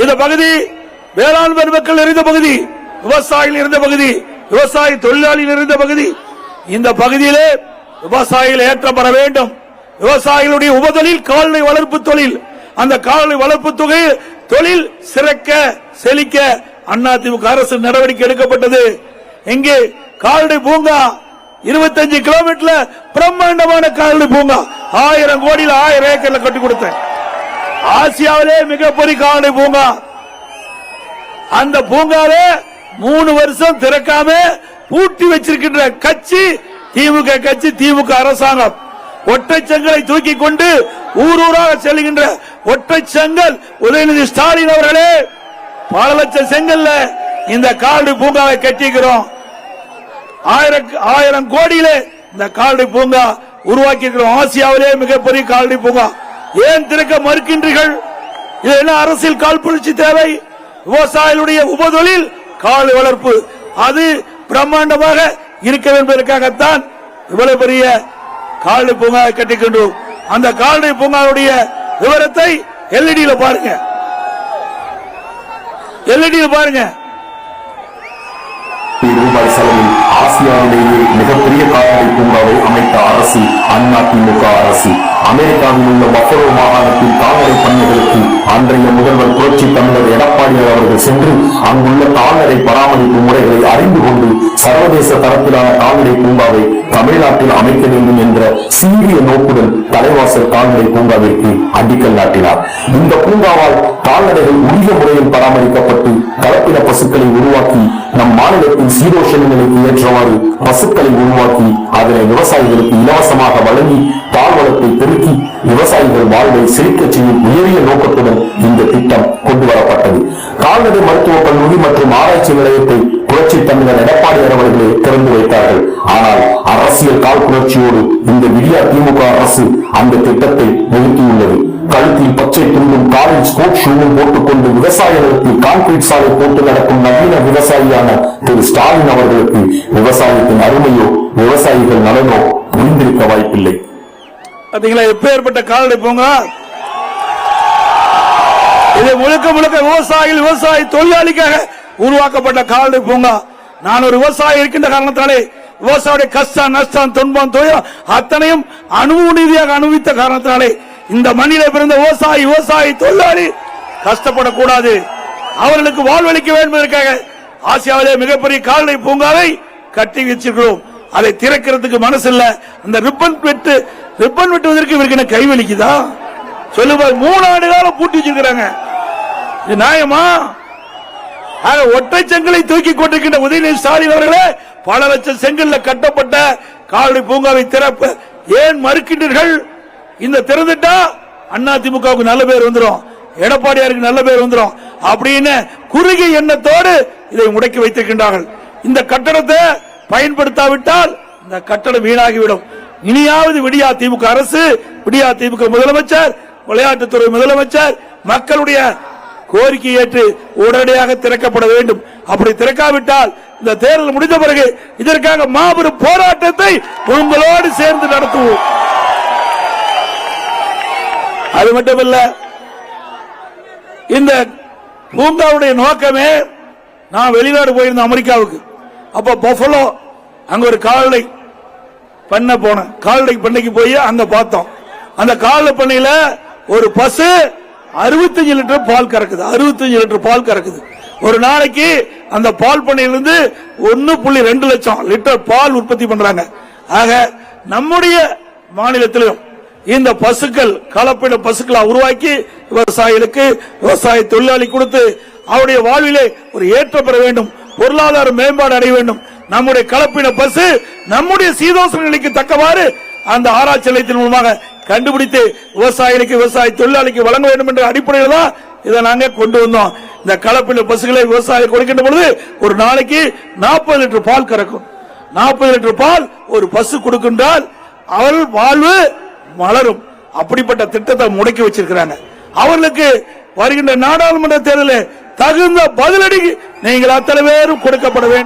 இந்த பகுதி வேளாண் மக்கள் நிறைந்த பகுதி விவசாயிகள் இருந்த பகுதி விவசாய தொழிலாளிகள் இருந்த பகுதி. இந்த பகுதியிலே விவசாயிகள் ஏற்றம் பெற வேண்டும். விவசாயிகளுடைய உபதொழில் கால்நடை வளர்ப்பு தொழில். அந்த கால்நடை வளர்ப்பு தொகை தொழில் சிறக்க செழிக்க அதிமுக அரசு நடவடிக்கை எடுக்கப்பட்டது. இங்கே கால்நடை பூங்கா இருபத்தஞ்சு கிலோமீட்டர்ல பிரம்மாண்டமான கால்நடை பூங்கா. ஆயிரம் கோடியில் ஆயிரம் ஏக்கர்ல கட்டி கொடுத்தேன். ஆசியாவிலே மிகப்பெரிய கால்நடை பூங்கா. அந்த பூங்கால மூணு வருஷம் திறக்காம பூட்டி வச்சிருக்கின்ற கட்சி திமுக கட்சி திமுக அரசாங்கம். ஒற்றை தூக்கி கொண்டு ஊர் ஊராக செல்கின்ற ஒற்றைச்சங்கல் உதயநிதி ஸ்டாலின் அவர்களே பல லட்சம் செங்கல்ல இந்த கால்நடை பூங்காவை கட்டிக்கிறோம் ஆயிரம் ஆயிரம் கோடியிலே இந்த கால்நடை பூங்கா உருவாக்கி இருக்கிறோம் ஆசியாவிலே மிகப்பெரிய கால்நடை பூங்கா. ஏன் திறக்க மறுக்கின்றீர்கள்? இது என்ன அரசியல் காழ்ப்புணர்ச்சி தேவை? விவசாயிகளுடைய உபதொழில் கால் வளர்ப்பு. அது பிரம்மாண்டமாக இருக்க வேண்டும் என்பதற்காகத்தான் இவ்வளவு பெரிய கால்நடை பூங்கா கட்டிக்கின்றோம். அந்த கால்நடை பூங்காவுடைய விவரத்தை எல்இடியில பாருங்க. எல்இடியில பாருங்க. ரூபாய் செலவில் ஆசியாவிலேயே மிகப்பெரிய கால்நடை பூங்காவை அமைத்த அரசு அதிமுக அரசு. அமெரிக்காவில் உள்ள பஃபரோ மாகாணத்தின் கால்நடை பண்ணைகளுக்கு அன்றைய முதல்வர் புரட்சி தமிழர் எடப்பாடியார் அவர்கள் சென்று அங்குள்ள கால்நடை பராமரிப்பு முறைகளை அறிந்து கொண்டு சர்வதேச தரத்திலான கால்நடை பூங்காவை தமிழ்நாட்டில் அமைக்க வேண்டும் என்ற சீரிய நோக்குடன் தலைவாசல் கால்நடை பூங்காவிற்கு அடிக்கல் நாட்டினார். இந்த பூங்காவால் கால்நடைகள் உரிய முறையில் பராமரிக்கப்பட்டு கலப்பின பசுக்களை உருவாக்கி நம் மாநிலத்தின் சீரோஷன் நிலைக்கு ஏற்றவாறு பசுக்களை உருவாக்கி அதனை விவசாயிகளுக்கு இலவசமாக வழங்கி பால் வளத்தை பெருக்கி விவசாயிகள் வாழ்வை செழிக்க செய்யும் உயரிய நோக்கத்துடன் இந்த திட்டம் கொண்டு வரப்பட்டது கால்நடை மருத்துவ கல்லூரி மற்றும் ஆராய்ச்சி நிலையத்தை புரட்சி தமிழர் எடப்பாடி அவர்களே திறந்து வைத்தார்கள். ஆனால் அரசியல் கால் புரட்சியோடு இந்த விடியா திமுக அரசு அந்த திட்டத்தை நிறுத்தியுள்ளது. கழுத்தில் பச்சை துண்டும் காலில் ஸ்போர்ட் ஷூவும் போட்டுக்கொண்டு விவசாய நிலத்தில் கான்கிரீட் சாலை போட்டு நடக்கும் நவீன விவசாயியான திரு ஸ்டாலின் அவர்களுக்கு விவசாயத்தின் அருமையோ விவசாயிகள் நலனோ புரிந்திருக்க வாய்ப்பில்லை. பாத்தீங்களா எப்பேற்பட்ட கால்நடை பூங்கா? இது முழுக்க முழுக்க விவசாயிகள் விவசாய தொழிலாளிக்காக உருவாக்கப்பட்ட கால்நடை பூங்கா. நான் ஒரு விவசாயி இருக்கின்ற காரணத்தாலே விவசாயிய கஷ்டம் நஷ்டம் துன்பம் தொழில் அத்தனையும் அனுபவ ரீதியாக அனுபவித்த காரணத்தாலே இந்த மண்ணில பிறந்த விவசாயி விவசாயி தொழிலாளி கஷ்டப்படக்கூடாது. அவர்களுக்கு வாழ்வளிக்க வேண்டும் என்பதற்காக ஆசியாவிலே மிகப்பெரிய கால்நடை பூங்காவை கட்டி வச்சிருக்கிறோம். அதை திறக்கிறதுக்கு மனசு இல்ல அந்த ரிப்பன் வெட்டு ரிப்பன் வெட்டுவதற்கு இவருக்கு என்ன கைவலிக்குதா சொல்லுங்க மூணு ஆண்டு காலம் பூட்டி வச்சிருக்கிறாங்க. இது நியாயமா? ஆக ஒற்றை செங்கலை தூக்கி கொண்டிருக்கின்ற உதயநிதி ஸ்டாலின் அவர்களே பல லட்சம் செங்கல்ல கட்டப்பட்ட கால்நடை பூங்காவை திறப்பு ஏன் மறுக்கின்றீர்கள்? இந்த திறந்துட்டா அண்ணா திமுகவுக்கு நல்ல பேர் வந்துடும் எடப்பாடியாருக்கு நல்ல பேர் வந்துடும் அப்படின்னு குறுகிய எண்ணத்தோடு இதை முடக்கி வைத்திருக்கின்றார்கள். இந்த கட்டடத்தை பயன்படுத்தாவிட்டால் இந்த கட்டடம் வீணாகிவிடும். இனியாவது விடியா திமுக அரசு விடியா திமுக முதலமைச்சர் விளையாட்டுத்துறை முதலமைச்சர் மக்களுடைய கோரிக்கை ஏற்று உடனடியாக திறக்கப்பட வேண்டும். அப்படி திறக்காவிட்டால் இந்த தேர்தல் முடிந்த பிறகு இதற்காக மாபெரும் போராட்டத்தை உங்களோடு சேர்ந்து நடத்துவோம். அது மட்டுமல்ல இந்த பூங்காவுடைய நோக்கமே நான் வெளிநாடு போயிருந்தேன் அமெரிக்காவுக்கு. அப்ப பஃபலோ அங்க ஒரு கால்நடை பண்ண போனேன். கால்நடை பண்ணைக்கு போய் அங்க பார்த்தோம். அந்த கால்நடை பண்ணையில ஒரு பசு 65 லிட்டர் பால் கறக்குது. 65 லிட்டர் பால் கறக்குது. ஒரு நாளைக்கு அந்த பால் பண்ணையிலிருந்து ஒன்னு புள்ளி ரெண்டு லட்சம் லிட்டர் பால் உற்பத்தி பண்றாங்க. ஆக நம்முடைய மாநிலத்திலும் இந்த பசுக்கள் கலப்பின பசுக்களை உருவாக்கி விவசாயிகளுக்கு விவசாய தொழிலாளி கொடுத்து அவருடைய வாழ்விலே ஒரு ஏற்றம் பெற வேண்டும் பொருளாதார மேம்பாடு அடைய வேண்டும். நம்முடைய கலப்பின பசு நம்முடைய சீதோசன நிலைக்கு தக்கவாறு அந்த ஆராய்ச்சி நிலையத்தின் மூலமாக கண்டுபிடித்து விவசாயிகளுக்கு விவசாய தொழிலாளிக்கு வழங்க வேண்டும் என்ற அடிப்படையில் தான் இதை நாங்க கொண்டு வந்தோம். இந்த கலப்பின பசுகளை விவசாயி கொடுக்கின்ற பொழுது ஒரு நாளைக்கு நாற்பது லிட்டர் பால் கறக்கும். நாற்பது லிட்டர் பால் ஒரு பசு கொடுக்கின்றால் அவள் வாழ்வு மலரும். அப்படிப்பட்ட திட்டத்தை முடக்கி வச்சிருக்கிறாங்க. அவர்களுக்கு வருகின்ற நாடாளுமன்ற தேர்தலில் தகுந்த பதிலடி நீங்கள் அத்தனை பேரும் கொடுக்கப்பட வேண்டும்.